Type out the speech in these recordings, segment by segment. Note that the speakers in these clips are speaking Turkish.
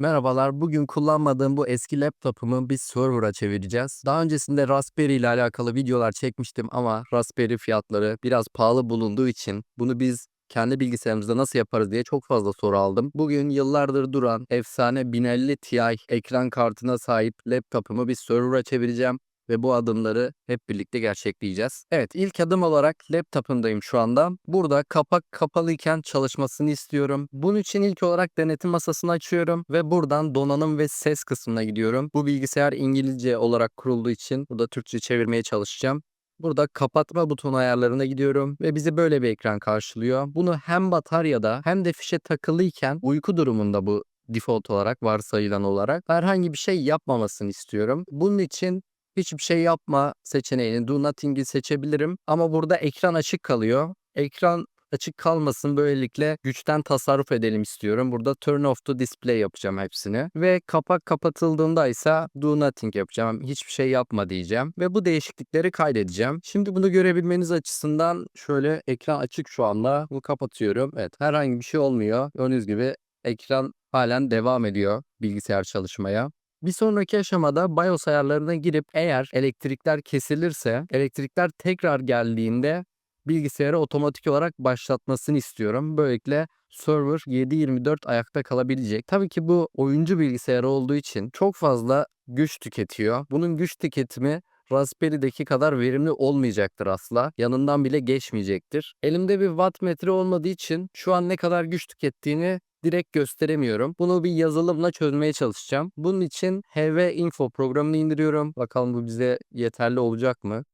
Merhabalar, bugün kullanmadığım bu eski laptopumu bir server'a çevireceğiz. Daha öncesinde Raspberry ile alakalı videolar çekmiştim ama Raspberry fiyatları biraz pahalı bulunduğu için bunu biz kendi bilgisayarımızda nasıl yaparız diye çok fazla soru aldım. Bugün yıllardır duran efsane 1050 Ti ekran kartına sahip laptopumu bir server'a çevireceğim ve bu adımları hep birlikte gerçekleyeceğiz. Evet ilk adım olarak laptopumdayım şu anda. Burada kapak kapalıyken çalışmasını istiyorum. Bunun için ilk olarak denetim masasını açıyorum ve buradan donanım ve ses kısmına gidiyorum. Bu bilgisayar İngilizce olarak kurulduğu için burada Türkçe çevirmeye çalışacağım. Burada kapatma butonu ayarlarına gidiyorum ve bizi böyle bir ekran karşılıyor. Bunu hem bataryada hem de fişe takılıyken uyku durumunda bu default olarak varsayılan olarak herhangi bir şey yapmamasını istiyorum. Bunun için hiçbir şey yapma seçeneğini do nothing'i seçebilirim ama burada ekran açık kalıyor. Ekran açık kalmasın böylelikle güçten tasarruf edelim istiyorum. Burada turn off to display yapacağım hepsini ve kapak kapatıldığında ise do nothing yapacağım. Hiçbir şey yapma diyeceğim ve bu değişiklikleri kaydedeceğim. Şimdi bunu görebilmeniz açısından şöyle ekran açık şu anda. Bunu kapatıyorum. Evet herhangi bir şey olmuyor. Gördüğünüz gibi ekran halen devam ediyor bilgisayar çalışmaya. Bir sonraki aşamada BIOS ayarlarına girip eğer elektrikler kesilirse elektrikler tekrar geldiğinde bilgisayarı otomatik olarak başlatmasını istiyorum. Böylelikle server 7/24 ayakta kalabilecek. Tabii ki bu oyuncu bilgisayarı olduğu için çok fazla güç tüketiyor. Bunun güç tüketimi Raspberry'deki kadar verimli olmayacaktır asla. Yanından bile geçmeyecektir. Elimde bir wattmetre olmadığı için şu an ne kadar güç tükettiğini direkt gösteremiyorum. Bunu bir yazılımla çözmeye çalışacağım. Bunun için HV Info programını indiriyorum. Bakalım bu bize yeterli olacak mı?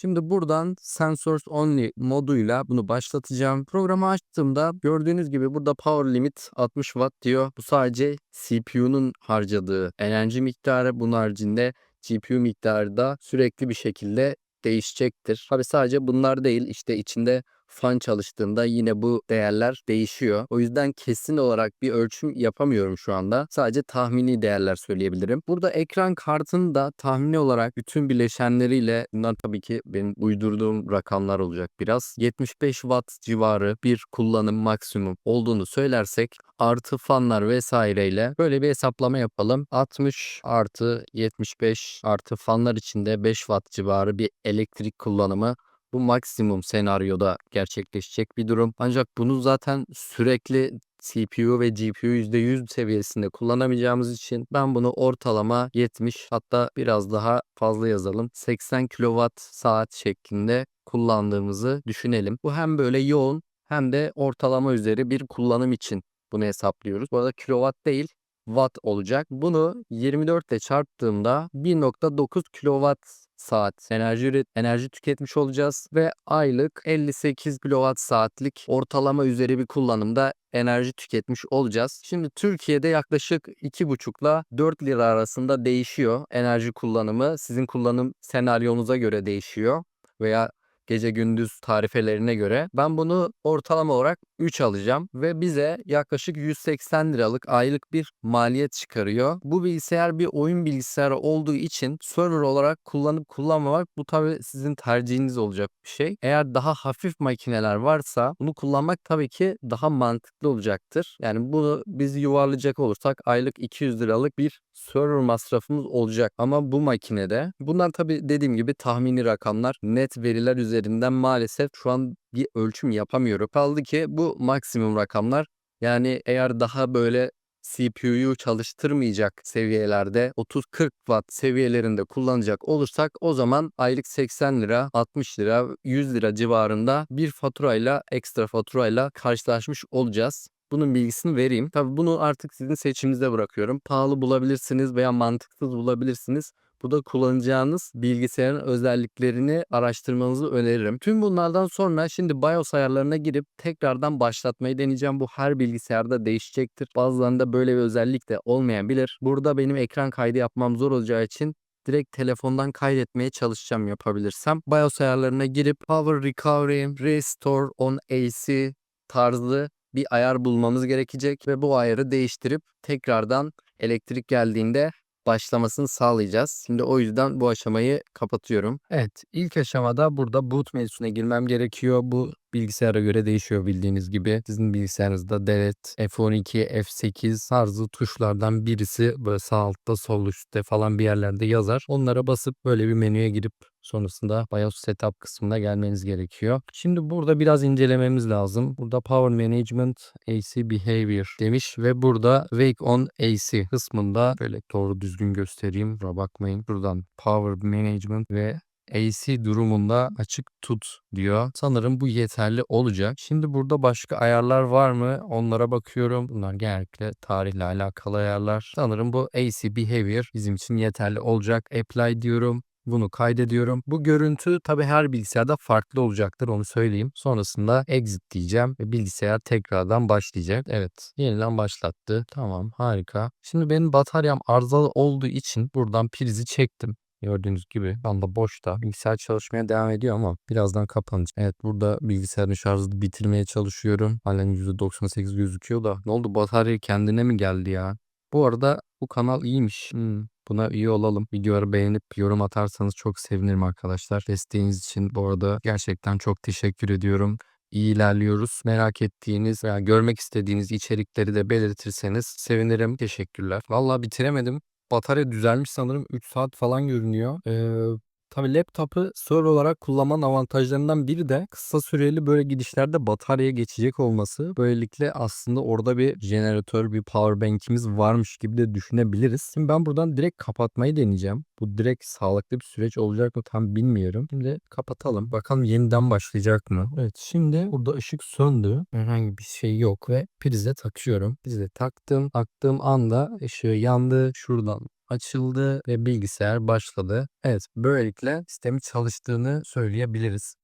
Şimdi buradan Sensors Only moduyla bunu başlatacağım. Programı açtığımda gördüğünüz gibi burada power limit 60 watt diyor. Bu sadece CPU'nun harcadığı enerji miktarı. Bunun haricinde GPU miktarı da sürekli bir şekilde değişecektir. Tabi sadece bunlar değil işte içinde fan çalıştığında yine bu değerler değişiyor. O yüzden kesin olarak bir ölçüm yapamıyorum şu anda. Sadece tahmini değerler söyleyebilirim. Burada ekran kartını da tahmini olarak bütün bileşenleriyle bunlar tabii ki benim uydurduğum rakamlar olacak biraz. 75 watt civarı bir kullanım maksimum olduğunu söylersek artı fanlar vesaireyle böyle bir hesaplama yapalım. 60 artı 75 artı fanlar içinde 5 watt civarı bir elektrik kullanımı bu maksimum senaryoda gerçekleşecek bir durum. Ancak bunu zaten sürekli CPU ve GPU %100 seviyesinde kullanamayacağımız için ben bunu ortalama 70 hatta biraz daha fazla yazalım 80 kWh saat şeklinde kullandığımızı düşünelim. Bu hem böyle yoğun hem de ortalama üzeri bir kullanım için bunu hesaplıyoruz. Bu arada kilowatt değil watt olacak. Bunu 24 ile çarptığımda 1.9 kilowatt saat enerji üret enerji tüketmiş olacağız ve aylık 58 kilowatt saatlik ortalama üzeri bir kullanımda enerji tüketmiş olacağız. Şimdi Türkiye'de yaklaşık 2,5 ile 4 lira arasında değişiyor enerji kullanımı. Sizin kullanım senaryonuza göre değişiyor veya gece gündüz tarifelerine göre. Ben bunu ortalama olarak 3 alacağım ve bize yaklaşık 180 liralık aylık bir maliyet çıkarıyor. Bu bilgisayar bir oyun bilgisayarı olduğu için server olarak kullanıp kullanmamak bu tabi sizin tercihiniz olacak bir şey. Eğer daha hafif makineler varsa bunu kullanmak tabii ki daha mantıklı olacaktır. Yani bunu biz yuvarlayacak olursak aylık 200 liralık bir server masrafımız olacak. Ama bu makinede bunlar tabii dediğim gibi tahmini rakamlar net veriler üzerinden maalesef şu an bir ölçüm yapamıyorum. Kaldı ki bu maksimum rakamlar. Yani eğer daha böyle CPU'yu çalıştırmayacak seviyelerde 30-40 watt seviyelerinde kullanacak olursak o zaman aylık 80 lira, 60 lira, 100 lira civarında bir faturayla ekstra faturayla karşılaşmış olacağız. Bunun bilgisini vereyim. Tabii bunu artık sizin seçiminize bırakıyorum. Pahalı bulabilirsiniz veya mantıksız bulabilirsiniz. Bu da kullanacağınız bilgisayarın özelliklerini araştırmanızı öneririm. Tüm bunlardan sonra şimdi BIOS ayarlarına girip tekrardan başlatmayı deneyeceğim. Bu her bilgisayarda değişecektir. Bazılarında böyle bir özellik de olmayabilir. Burada benim ekran kaydı yapmam zor olacağı için direkt telefondan kaydetmeye çalışacağım yapabilirsem. BIOS ayarlarına girip Power Recovery, Restore on AC tarzı bir ayar bulmamız gerekecek ve bu ayarı değiştirip tekrardan elektrik geldiğinde başlamasını sağlayacağız. Şimdi o yüzden bu aşamayı kapatıyorum. Evet ilk aşamada burada boot menüsüne girmem gerekiyor. Bu bilgisayara göre değişiyor bildiğiniz gibi. Sizin bilgisayarınızda Delete, F12, F8 tarzı tuşlardan birisi böyle sağ altta sol üstte falan bir yerlerde yazar. Onlara basıp böyle bir menüye girip sonrasında BIOS Setup kısmına gelmeniz gerekiyor. Şimdi burada biraz incelememiz lazım. Burada Power Management AC Behavior demiş ve burada Wake on AC kısmında böyle doğru düzgün göstereyim. Kusura bakmayın. Buradan Power Management ve AC durumunda açık tut diyor. Sanırım bu yeterli olacak. Şimdi burada başka ayarlar var mı? Onlara bakıyorum. Bunlar genellikle tarihle alakalı ayarlar. Sanırım bu AC Behavior bizim için yeterli olacak. Apply diyorum. Bunu kaydediyorum. Bu görüntü tabi her bilgisayarda farklı olacaktır onu söyleyeyim. Sonrasında exit diyeceğim ve bilgisayar tekrardan başlayacak. Evet yeniden başlattı. Tamam harika. Şimdi benim bataryam arızalı olduğu için buradan prizi çektim. Gördüğünüz gibi şu anda boşta. Bilgisayar çalışmaya devam ediyor ama birazdan kapanacak. Evet burada bilgisayarın şarjını bitirmeye çalışıyorum. Halen %98 gözüküyor da. Ne oldu batarya kendine mi geldi ya? Bu arada bu kanal iyiymiş. Hmm, buna üye olalım. Videoları beğenip yorum atarsanız çok sevinirim arkadaşlar. Desteğiniz için bu arada gerçekten çok teşekkür ediyorum. İyi ilerliyoruz. Merak ettiğiniz veya görmek istediğiniz içerikleri de belirtirseniz sevinirim. Teşekkürler. Vallahi bitiremedim. Batarya düzelmiş sanırım 3 saat falan görünüyor. Ee, Tabii laptopu server olarak kullanmanın avantajlarından biri de kısa süreli böyle gidişlerde bataryaya geçecek olması. Böylelikle aslında orada bir jeneratör, bir power bank'imiz varmış gibi de düşünebiliriz. Şimdi ben buradan direkt kapatmayı deneyeceğim. Bu direkt sağlıklı bir süreç olacak mı tam bilmiyorum. Şimdi kapatalım. Bakalım yeniden başlayacak mı? Evet şimdi burada ışık söndü. Herhangi bir şey yok ve prize takıyorum. Prize taktım. Taktığım anda ışığı yandı. Şuradan açıldı ve bilgisayar başladı. Evet böylelikle sistemi çalıştığını söyleyebiliriz.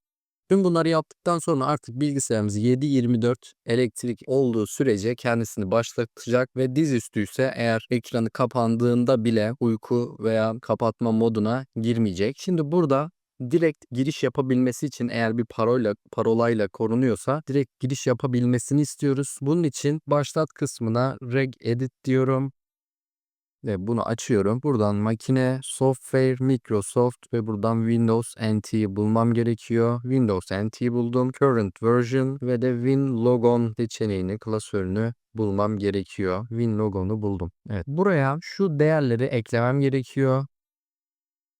Tüm bunları yaptıktan sonra artık bilgisayarımız 7-24 elektrik olduğu sürece kendisini başlatacak ve dizüstü ise eğer ekranı kapandığında bile uyku veya kapatma moduna girmeyecek. Şimdi burada direkt giriş yapabilmesi için eğer bir parola parolayla korunuyorsa direkt giriş yapabilmesini istiyoruz. Bunun için başlat kısmına reg edit diyorum ve bunu açıyorum. Buradan makine, software, Microsoft ve buradan Windows NT'yi bulmam gerekiyor. Windows NT buldum. Current version ve de Win Logon seçeneğini, klasörünü bulmam gerekiyor. Win Logon'u buldum. Evet. Buraya şu değerleri eklemem gerekiyor.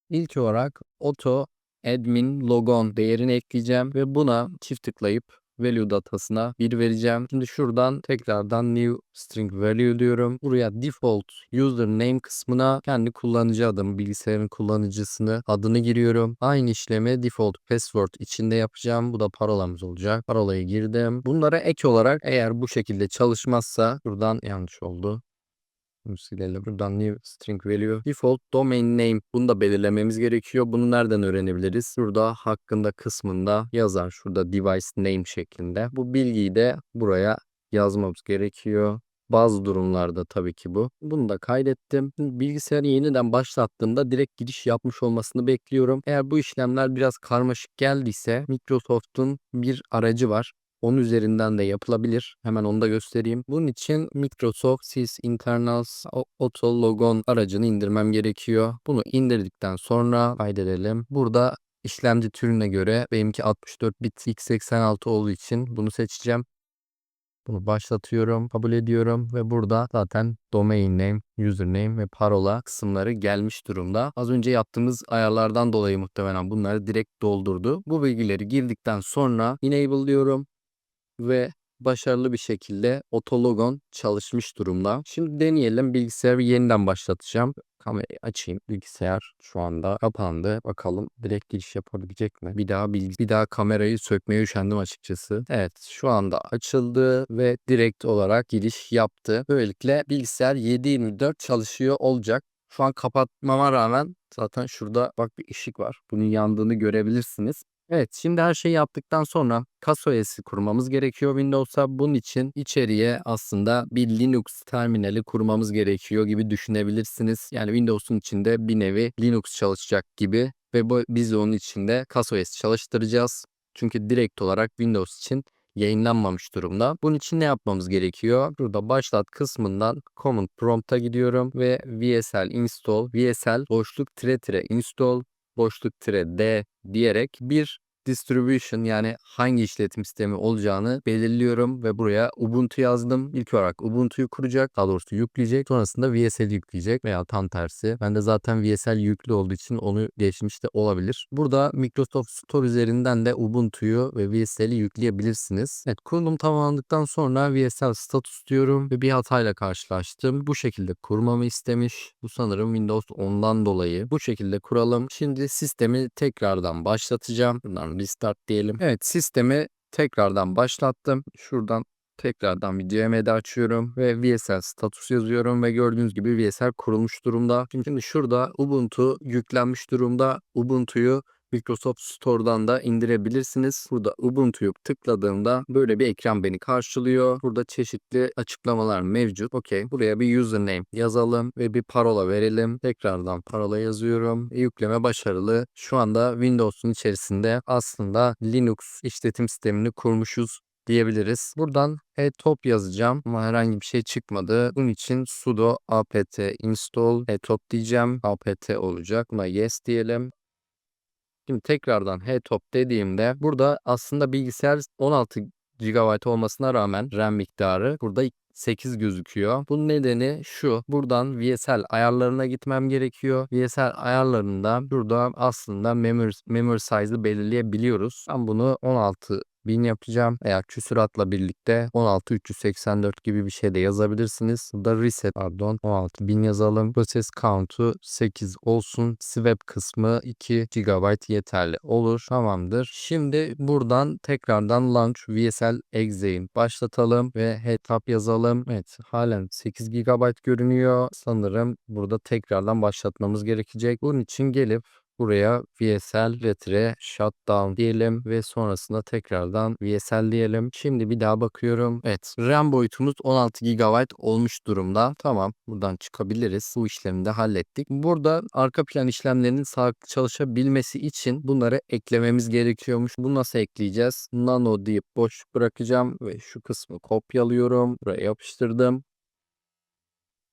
İlk olarak auto admin logon değerini ekleyeceğim ve buna çift tıklayıp value datasına 1 vereceğim. Şimdi şuradan tekrardan new string value diyorum. Buraya default username kısmına kendi kullanıcı adımı, bilgisayarın kullanıcısını, adını giriyorum. Aynı işlemi default password içinde yapacağım. Bu da parolamız olacak. Parolayı girdim. Bunlara ek olarak eğer bu şekilde çalışmazsa buradan yanlış oldu. Silelim. Buradan new string value. Default domain name. Bunu da belirlememiz gerekiyor. Bunu nereden öğrenebiliriz? Burada hakkında kısmında yazar. Şurada device name şeklinde. Bu bilgiyi de buraya yazmamız gerekiyor. Bazı durumlarda tabii ki bu. Bunu da kaydettim. Bilgisayarı yeniden başlattığımda direkt giriş yapmış olmasını bekliyorum. Eğer bu işlemler biraz karmaşık geldiyse Microsoft'un bir aracı var. Onun üzerinden de yapılabilir. Hemen onu da göstereyim. Bunun için Microsoft Sys Internals Auto Logon aracını indirmem gerekiyor. Bunu indirdikten sonra kaydedelim. Burada işlemci türüne göre benimki 64 bit x86 olduğu için bunu seçeceğim. Bunu başlatıyorum, kabul ediyorum ve burada zaten domain name, username ve parola kısımları gelmiş durumda. Az önce yaptığımız ayarlardan dolayı muhtemelen bunları direkt doldurdu. Bu bilgileri girdikten sonra enable diyorum ve başarılı bir şekilde otologon çalışmış durumda. Şimdi deneyelim. Bilgisayarı yeniden başlatacağım. Kamerayı açayım. Bilgisayar şu anda kapandı. Bakalım direkt giriş yapabilecek mi? Bir daha bilgi, bir daha kamerayı sökmeye üşendim açıkçası. Evet şu anda açıldı ve direkt olarak giriş yaptı. Böylelikle bilgisayar 7/24 çalışıyor olacak. Şu an kapatmama rağmen zaten şurada bak bir ışık var. Bunun yandığını görebilirsiniz. Evet, şimdi her şeyi yaptıktan sonra CaseOS'i kurmamız gerekiyor Windows'a. Bunun için içeriye aslında bir Linux terminali kurmamız gerekiyor gibi düşünebilirsiniz. Yani Windows'un içinde bir nevi Linux çalışacak gibi ve bu, biz onun içinde CaseOS çalıştıracağız. Çünkü direkt olarak Windows için yayınlanmamış durumda. Bunun için ne yapmamız gerekiyor? Burada başlat kısmından command prompt'a gidiyorum ve VSL install, VSL boşluk tire tire install boşluk tire d diyerek bir distribution yani hangi işletim sistemi olacağını belirliyorum ve buraya Ubuntu yazdım. İlk olarak Ubuntu'yu kuracak, daha doğrusu yükleyecek. Sonrasında VSL yükleyecek veya tam tersi. Ben de zaten VSL yüklü olduğu için onu geçmiş de olabilir. Burada Microsoft Store üzerinden de Ubuntu'yu ve VSL'i yükleyebilirsiniz. Evet kurulum tamamlandıktan sonra VSL status diyorum ve bir hatayla karşılaştım. Bu şekilde kurmamı istemiş. Bu sanırım Windows 10'dan dolayı. Bu şekilde kuralım. Şimdi sistemi tekrardan başlatacağım. Restart diyelim. Evet sistemi tekrardan başlattım. Şuradan tekrardan bir CMD açıyorum ve VSL status yazıyorum ve gördüğünüz gibi VSL kurulmuş durumda. Şimdi şurada Ubuntu yüklenmiş durumda. Ubuntu'yu Microsoft Store'dan da indirebilirsiniz. Burada Ubuntu'yu tıkladığımda böyle bir ekran beni karşılıyor. Burada çeşitli açıklamalar mevcut. Okey. Buraya bir username yazalım ve bir parola verelim. Tekrardan parola yazıyorum. Yükleme başarılı. Şu anda Windows'un içerisinde aslında Linux işletim sistemini kurmuşuz diyebiliriz. Buradan etop yazacağım ama herhangi bir şey çıkmadı. Bunun için sudo apt install etop diyeceğim. apt olacak. Buna yes diyelim. Şimdi tekrardan htop dediğimde burada aslında bilgisayar 16 GB olmasına rağmen RAM miktarı burada 8 gözüküyor. Bunun nedeni şu. Buradan VSL ayarlarına gitmem gerekiyor. VSL ayarlarında burada aslında memory, memory size'ı belirleyebiliyoruz. Ben bunu 16 1000 yapacağım. Eğer küsuratla birlikte 16384 gibi bir şey de yazabilirsiniz. Burada reset pardon 16000 yazalım. Process count'u 8 olsun. Swap kısmı 2 GB yeterli olur. Tamamdır. Şimdi buradan tekrardan launch VSL Exe'in başlatalım ve head yazalım. Evet halen 8 GB görünüyor. Sanırım burada tekrardan başlatmamız gerekecek. Bunun için gelip Buraya VSL Retire Shutdown diyelim ve sonrasında tekrardan VSL diyelim. Şimdi bir daha bakıyorum. Evet RAM boyutumuz 16 GB olmuş durumda. Tamam buradan çıkabiliriz. Bu işlemi de hallettik. Burada arka plan işlemlerinin sağlıklı çalışabilmesi için bunları eklememiz gerekiyormuş. Bu nasıl ekleyeceğiz? Nano deyip boş bırakacağım ve şu kısmı kopyalıyorum. Buraya yapıştırdım.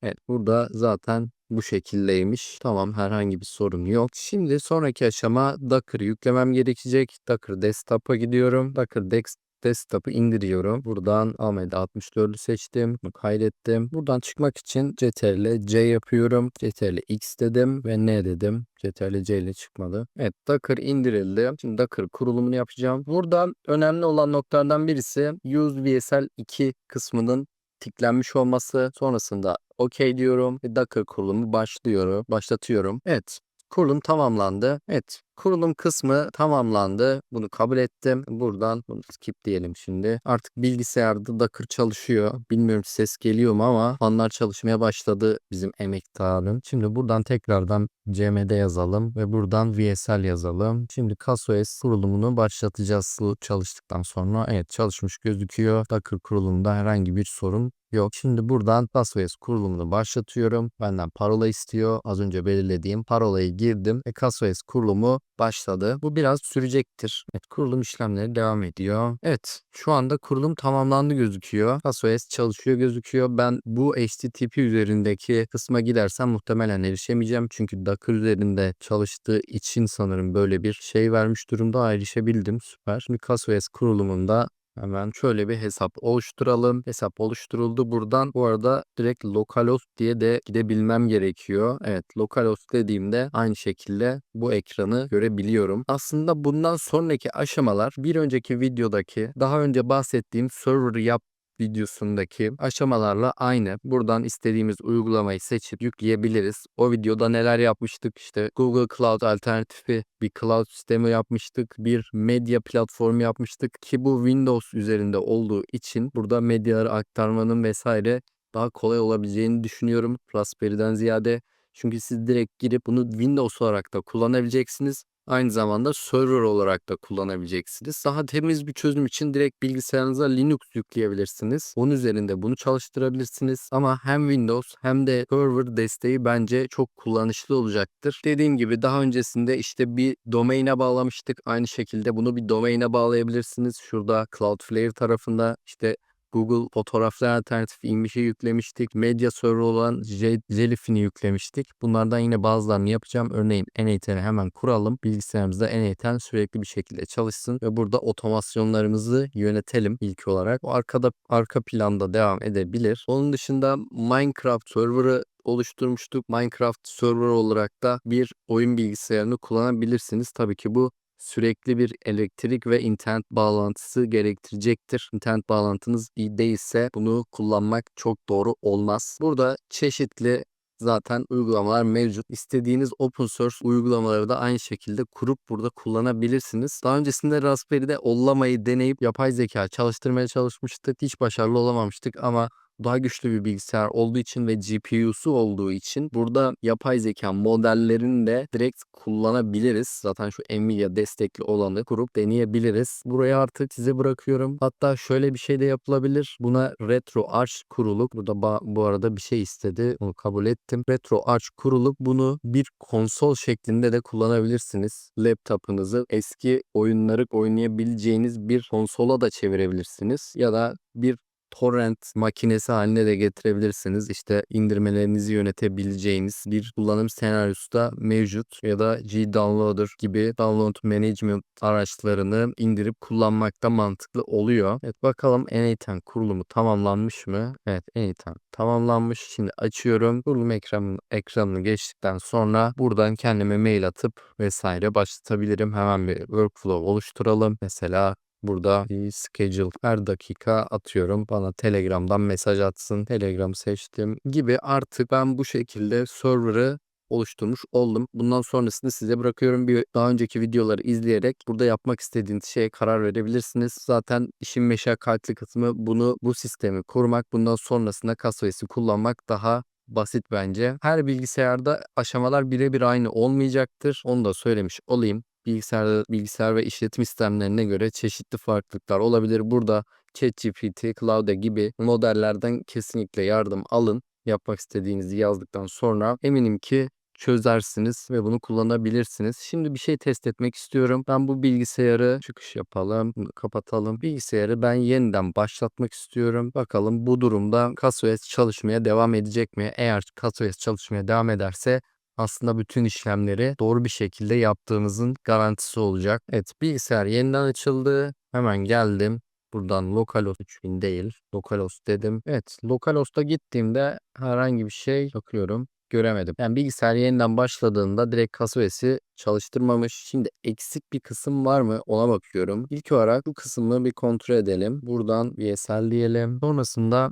Evet burada zaten bu şekildeymiş. Tamam herhangi bir sorun yok. Şimdi sonraki aşama Docker'ı yüklemem gerekecek. Docker Desktop'a gidiyorum. Docker Dex Desktop'ı indiriyorum. Buradan Ahmet 64'ü seçtim. Kaydettim. Buradan çıkmak için Ctrl C yapıyorum. Ctrl X dedim ve N dedim. Ctrl C ile çıkmadı. Evet Docker indirildi. Şimdi Docker kurulumunu yapacağım. Burada önemli olan noktalardan birisi Use VSL 2 kısmının tiklenmiş olması. Sonrasında OK diyorum Docker kurulumu başlıyorum, başlatıyorum. Evet, kurulum tamamlandı. Evet, kurulum kısmı tamamlandı. Bunu kabul ettim. Buradan bunu skip diyelim şimdi. Artık bilgisayarda Docker çalışıyor. Bilmiyorum ses geliyor mu ama fanlar çalışmaya başladı bizim emektarın. Şimdi buradan tekrardan cmd yazalım ve buradan VSL yazalım. Şimdi CaseOS kurulumunu başlatacağız çalıştıktan sonra. Evet çalışmış gözüküyor. Docker kurulumunda herhangi bir sorun yok. Şimdi buradan CaseOS kurulumunu başlatıyorum. Benden parola istiyor. Az önce belirlediğim parolayı girdim ve CaseOS kurulumu başladı. Bu biraz sürecektir. Evet kurulum işlemleri devam ediyor. Evet şu anda kurulum tamamlandı gözüküyor. CaseOS çalışıyor gözüküyor. Ben bu HTTP üzerindeki kısma gidersem muhtemelen erişemeyeceğim. Çünkü Docker üzerinde çalıştığı için sanırım böyle bir şey vermiş durumda erişebildim. Süper. Şimdi CaseOS kurulumunda Hemen şöyle bir hesap oluşturalım. Hesap oluşturuldu. Buradan bu arada direkt localhost diye de gidebilmem gerekiyor. Evet localhost dediğimde aynı şekilde bu ekranı görebiliyorum. Aslında bundan sonraki aşamalar bir önceki videodaki daha önce bahsettiğim server yap videosundaki aşamalarla aynı. Buradan istediğimiz uygulamayı seçip yükleyebiliriz. O videoda neler yapmıştık? İşte Google Cloud alternatifi bir cloud sistemi yapmıştık. Bir medya platformu yapmıştık ki bu Windows üzerinde olduğu için burada medyaları aktarmanın vesaire daha kolay olabileceğini düşünüyorum Raspberry'den ziyade. Çünkü siz direkt girip bunu Windows olarak da kullanabileceksiniz. Aynı zamanda server olarak da kullanabileceksiniz. Daha temiz bir çözüm için direkt bilgisayarınıza Linux yükleyebilirsiniz. Onun üzerinde bunu çalıştırabilirsiniz. Ama hem Windows hem de server desteği bence çok kullanışlı olacaktır. Dediğim gibi daha öncesinde işte bir domaine bağlamıştık. Aynı şekilde bunu bir domaine bağlayabilirsiniz. Şurada Cloudflare tarafında işte Google fotoğraflar alternatif İngilizce yüklemiştik. Medya server olan Jellyfin'i yüklemiştik. Bunlardan yine bazılarını yapacağım. Örneğin N8'i hemen kuralım. Bilgisayarımızda N8 sürekli bir şekilde çalışsın ve burada otomasyonlarımızı yönetelim ilk olarak. O arkada arka planda devam edebilir. Onun dışında Minecraft server'ı oluşturmuştuk. Minecraft server olarak da bir oyun bilgisayarını kullanabilirsiniz. Tabii ki bu sürekli bir elektrik ve internet bağlantısı gerektirecektir. İnternet bağlantınız iyi değilse bunu kullanmak çok doğru olmaz. Burada çeşitli zaten uygulamalar mevcut. İstediğiniz open source uygulamaları da aynı şekilde kurup burada kullanabilirsiniz. Daha öncesinde Raspberry'de ollamayı deneyip yapay zeka çalıştırmaya çalışmıştık. Hiç başarılı olamamıştık ama daha güçlü bir bilgisayar olduğu için ve GPU'su olduğu için burada yapay zeka modellerini de direkt kullanabiliriz. Zaten şu Nvidia destekli olanı kurup deneyebiliriz. Buraya artık size bırakıyorum. Hatta şöyle bir şey de yapılabilir. Buna RetroArch kurulup burada bu arada bir şey istedi. Onu kabul ettim. RetroArch kurulup bunu bir konsol şeklinde de kullanabilirsiniz. Laptopunuzu eski oyunları oynayabileceğiniz bir konsola da çevirebilirsiniz. Ya da bir torrent makinesi haline de getirebilirsiniz. İşte indirmelerinizi yönetebileceğiniz bir kullanım senaryosu da mevcut ya da G-Downloader gibi download management araçlarını indirip kullanmakta mantıklı oluyor. Evet bakalım N8 kurulumu tamamlanmış mı? Evet N8 tamamlanmış. Şimdi açıyorum. Kurulum ekranını, ekranını geçtikten sonra buradan kendime mail atıp vesaire başlatabilirim. Hemen bir workflow oluşturalım. Mesela Burada schedule her dakika atıyorum. Bana Telegram'dan mesaj atsın. Telegram'ı seçtim gibi artık ben bu şekilde server'ı oluşturmuş oldum. Bundan sonrasını size bırakıyorum. Bir daha önceki videoları izleyerek burada yapmak istediğiniz şeye karar verebilirsiniz. Zaten işin meşakkatli kısmı bunu bu sistemi kurmak. Bundan sonrasında CaseOS'i kullanmak daha basit bence. Her bilgisayarda aşamalar birebir aynı olmayacaktır. Onu da söylemiş olayım bilgisayar, bilgisayar ve işletim sistemlerine göre çeşitli farklılıklar olabilir. Burada ChatGPT, Claude gibi modellerden kesinlikle yardım alın. Yapmak istediğinizi yazdıktan sonra eminim ki çözersiniz ve bunu kullanabilirsiniz. Şimdi bir şey test etmek istiyorum. Ben bu bilgisayarı çıkış yapalım, kapatalım. Bilgisayarı ben yeniden başlatmak istiyorum. Bakalım bu durumda CaseOS çalışmaya devam edecek mi? Eğer CaseOS çalışmaya devam ederse aslında bütün işlemleri doğru bir şekilde yaptığımızın garantisi olacak. Evet bilgisayar yeniden açıldı. Hemen geldim. Buradan localhost 3000 değil. Localhost dedim. Evet localhost'a gittiğimde herhangi bir şey bakıyorum göremedim. Yani bilgisayar yeniden başladığında direkt CaseOS'i çalıştırmamış. Şimdi eksik bir kısım var mı ona bakıyorum. İlk olarak bu kısmı bir kontrol edelim. Buradan VSL diyelim. Sonrasında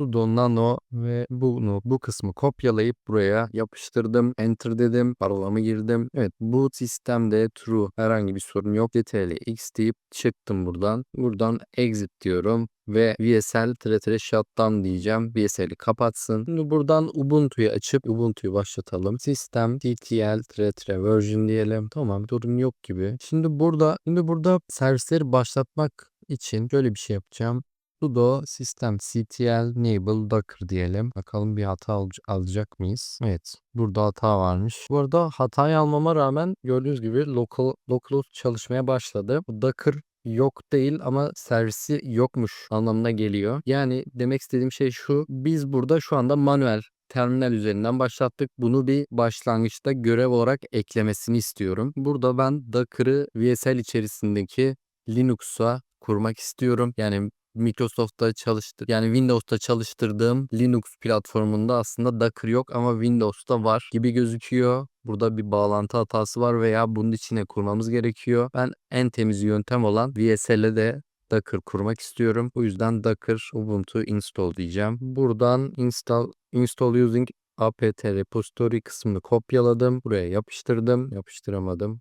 sudo nano ve bunu bu kısmı kopyalayıp buraya yapıştırdım. Enter dedim. Parolamı girdim. Evet bu sistemde true herhangi bir sorun yok. ctrl x deyip çıktım buradan. Buradan exit diyorum ve VSL tire shutdown diyeceğim. VSL'i kapatsın. Şimdi buradan Ubuntu'yu açıp Ubuntu'yu başlatalım. Sistem ttl tire version diyelim. Tamam sorun yok gibi. Şimdi burada şimdi burada servisleri başlatmak için şöyle bir şey yapacağım sudo system ctl enable docker diyelim. Bakalım bir hata al alacak mıyız? Evet. Burada hata varmış. Bu arada hatayı almama rağmen gördüğünüz gibi local localhost çalışmaya başladı. Bu docker yok değil ama servisi yokmuş anlamına geliyor. Yani demek istediğim şey şu. Biz burada şu anda manuel terminal üzerinden başlattık. Bunu bir başlangıçta görev olarak eklemesini istiyorum. Burada ben Docker'ı VSL içerisindeki Linux'a kurmak istiyorum. Yani Microsoft'ta çalıştır yani Windows'ta çalıştırdığım Linux platformunda aslında Docker yok ama Windows'ta var gibi gözüküyor. Burada bir bağlantı hatası var veya bunun içine kurmamız gerekiyor. Ben en temiz yöntem olan VSL'e de Docker kurmak istiyorum. Bu yüzden Docker Ubuntu install diyeceğim. Buradan install install using apt repository kısmını kopyaladım. Buraya yapıştırdım. Yapıştıramadım.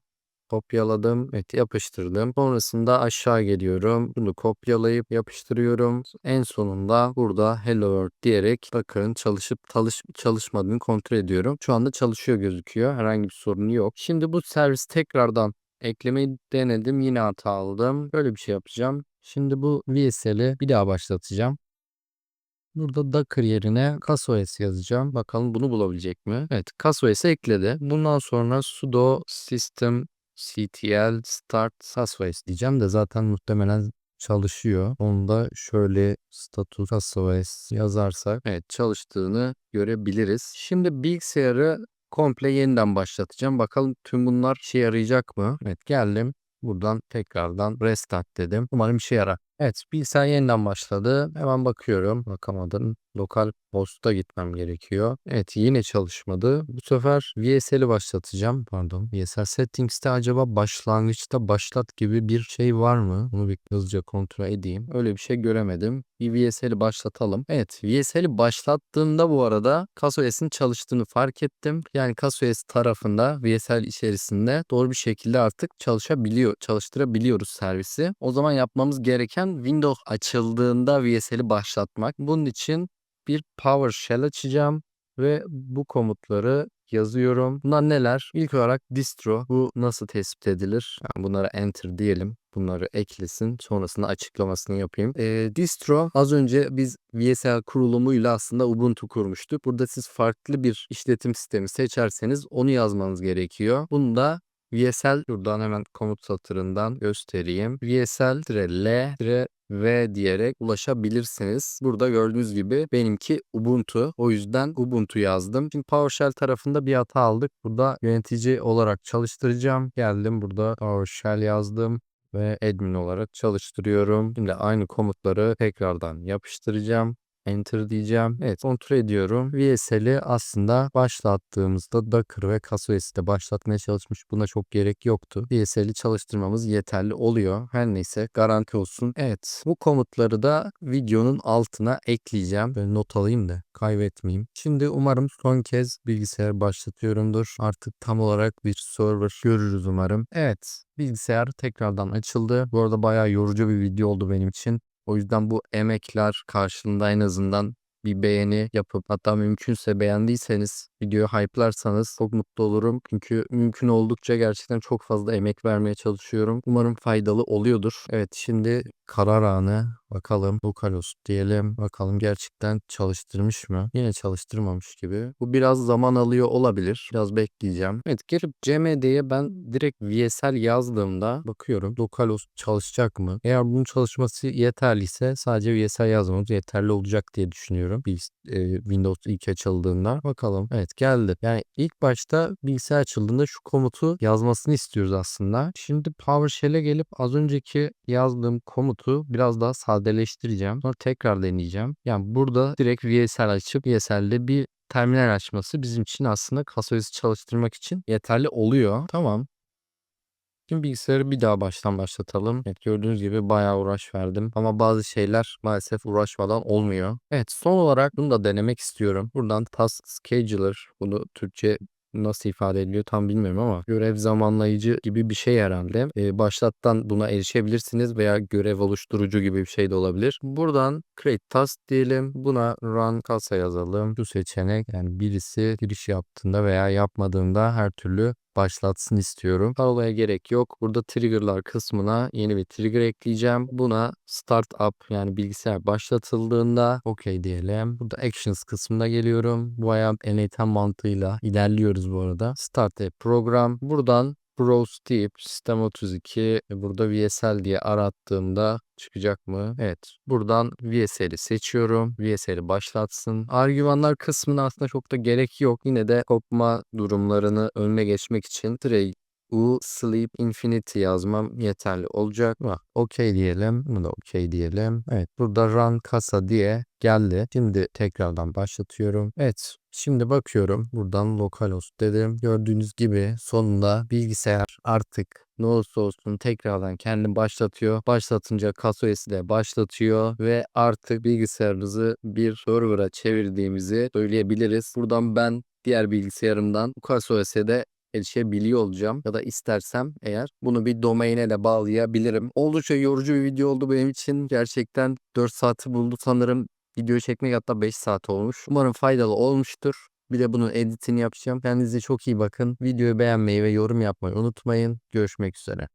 Kopyaladım. Evet yapıştırdım. Sonrasında aşağı geliyorum. Bunu kopyalayıp yapıştırıyorum. En sonunda burada Hello World diyerek bakın çalışıp çalış, çalışmadığını kontrol ediyorum. Şu anda çalışıyor gözüküyor. Herhangi bir sorunu yok. Şimdi bu servis tekrardan eklemeyi denedim. Yine hata aldım. Böyle bir şey yapacağım. Şimdi bu VSL'i bir daha başlatacağım. Burada Docker yerine CaseOS yazacağım. Bakalım bunu bulabilecek mi? Evet CaseOS ekledi. Bundan sonra sudo system ctl start CaseOS diyeceğim de zaten muhtemelen çalışıyor. Onu da şöyle status CaseOS yazarsak evet çalıştığını görebiliriz. Şimdi bilgisayarı komple yeniden başlatacağım. Bakalım tüm bunlar işe yarayacak mı? Evet geldim. Buradan tekrardan restart dedim. Umarım işe yarar. Evet bilgisayar yeniden başladı. Hemen bakıyorum. Bakamadım. Lokal host'a gitmem gerekiyor. Evet yine çalışmadı. Bu sefer VSL'i başlatacağım. Pardon. VSL settings'te acaba başlangıçta başlat gibi bir şey var mı? Bunu bir hızlıca kontrol edeyim. Öyle bir şey göremedim. Bir VSL'i başlatalım. Evet VSL'i başlattığımda bu arada CaseOS'in çalıştığını fark ettim. Yani CaseOS tarafında VSL içerisinde doğru bir şekilde artık çalışabiliyor, çalıştırabiliyoruz servisi. O zaman yapmamız gereken Windows açıldığında VSL'i başlatmak. Bunun için bir PowerShell açacağım ve bu komutları yazıyorum. Bunlar neler? İlk olarak distro. Bu nasıl tespit edilir? Yani bunlara enter diyelim. Bunları eklesin. Sonrasında açıklamasını yapayım. E, distro az önce biz VSL kurulumuyla aslında Ubuntu kurmuştuk. Burada siz farklı bir işletim sistemi seçerseniz onu yazmanız gerekiyor. Bunu da VSL şuradan hemen komut satırından göstereyim. VSL L V diyerek ulaşabilirsiniz. Burada gördüğünüz gibi benimki Ubuntu. O yüzden Ubuntu yazdım. Şimdi PowerShell tarafında bir hata aldık. Burada yönetici olarak çalıştıracağım. Geldim burada PowerShell yazdım ve admin olarak çalıştırıyorum. Şimdi aynı komutları tekrardan yapıştıracağım. Enter diyeceğim. Evet kontrol ediyorum. VSL'i aslında başlattığımızda Docker ve CaseOS'i de başlatmaya çalışmış. Buna çok gerek yoktu. VSL'i çalıştırmamız yeterli oluyor. Her neyse garanti olsun. Evet bu komutları da videonun altına ekleyeceğim. Böyle not alayım da kaybetmeyeyim. Şimdi umarım son kez bilgisayar başlatıyorumdur. Artık tam olarak bir server görürüz umarım. Evet bilgisayar tekrardan açıldı. Bu arada bayağı yorucu bir video oldu benim için. O yüzden bu emekler karşılığında en azından bir beğeni yapıp hatta mümkünse beğendiyseniz videoyu hype'larsanız çok mutlu olurum. Çünkü mümkün oldukça gerçekten çok fazla emek vermeye çalışıyorum. Umarım faydalı oluyordur. Evet şimdi karar anı. Bakalım Lukalos diyelim. Bakalım gerçekten çalıştırmış mı? Yine çalıştırmamış gibi. Bu biraz zaman alıyor olabilir. Biraz bekleyeceğim. Evet gelip CMD'ye ben direkt VSL yazdığımda bakıyorum Lukalos çalışacak mı? Eğer bunun çalışması yeterliyse sadece VSL yazmamız yeterli olacak diye düşünüyorum. Bir, e, Windows ilk açıldığında. Bakalım. Evet geldi. Yani ilk başta bilgisayar açıldığında şu komutu yazmasını istiyoruz aslında. Şimdi PowerShell'e gelip az önceki yazdığım komutu biraz daha sadeleştireceğim. Sonra tekrar deneyeceğim. Yani burada direkt VSL açıp VSL'de bir terminal açması bizim için aslında CaseOS'i çalıştırmak için yeterli oluyor. Tamam. Şimdi bilgisayarı bir daha baştan başlatalım. Evet gördüğünüz gibi bayağı uğraş verdim. Ama bazı şeyler maalesef uğraşmadan olmuyor. Evet son olarak bunu da denemek istiyorum. Buradan Task Scheduler bunu Türkçe nasıl ifade ediliyor tam bilmiyorum ama görev zamanlayıcı gibi bir şey herhalde. Ee, başlattan buna erişebilirsiniz veya görev oluşturucu gibi bir şey de olabilir. Buradan create task diyelim. Buna run kasa yazalım. Bu seçenek yani birisi giriş yaptığında veya yapmadığında her türlü başlatsın istiyorum. Parolaya gerek yok. Burada triggerlar kısmına yeni bir trigger ekleyeceğim. Buna start up yani bilgisayar başlatıldığında OK diyelim. Burada actions kısmına geliyorum. Bu bayağı enetem mantığıyla ilerliyoruz bu arada. Start a program. Buradan Browse deyip Sistem 32 burada VSL diye arattığımda çıkacak mı? Evet. Buradan VSL'i seçiyorum. VSL'i başlatsın. Argümanlar kısmına aslında çok da gerek yok. Yine de kopma durumlarını önüne geçmek için direkt U sleep infinity yazmam yeterli olacak mı? OK diyelim. Bunu da OK diyelim. Evet burada run kasa diye geldi. Şimdi tekrardan başlatıyorum. Evet Şimdi bakıyorum buradan localhost dedim. Gördüğünüz gibi sonunda bilgisayar artık ne olursa olsun tekrardan kendini başlatıyor. Başlatınca CaseOS'i de başlatıyor ve artık bilgisayarımızı bir server'a çevirdiğimizi söyleyebiliriz. Buradan ben diğer bilgisayarımdan CaseOS'e de erişebiliyor olacağım. Ya da istersem eğer bunu bir domaine de bağlayabilirim. Oldukça yorucu bir video oldu benim için. Gerçekten 4 saati buldu sanırım. Video çekmek hatta 5 saat olmuş. Umarım faydalı olmuştur. Bir de bunun editini yapacağım. Kendinize çok iyi bakın. Videoyu beğenmeyi ve yorum yapmayı unutmayın. Görüşmek üzere.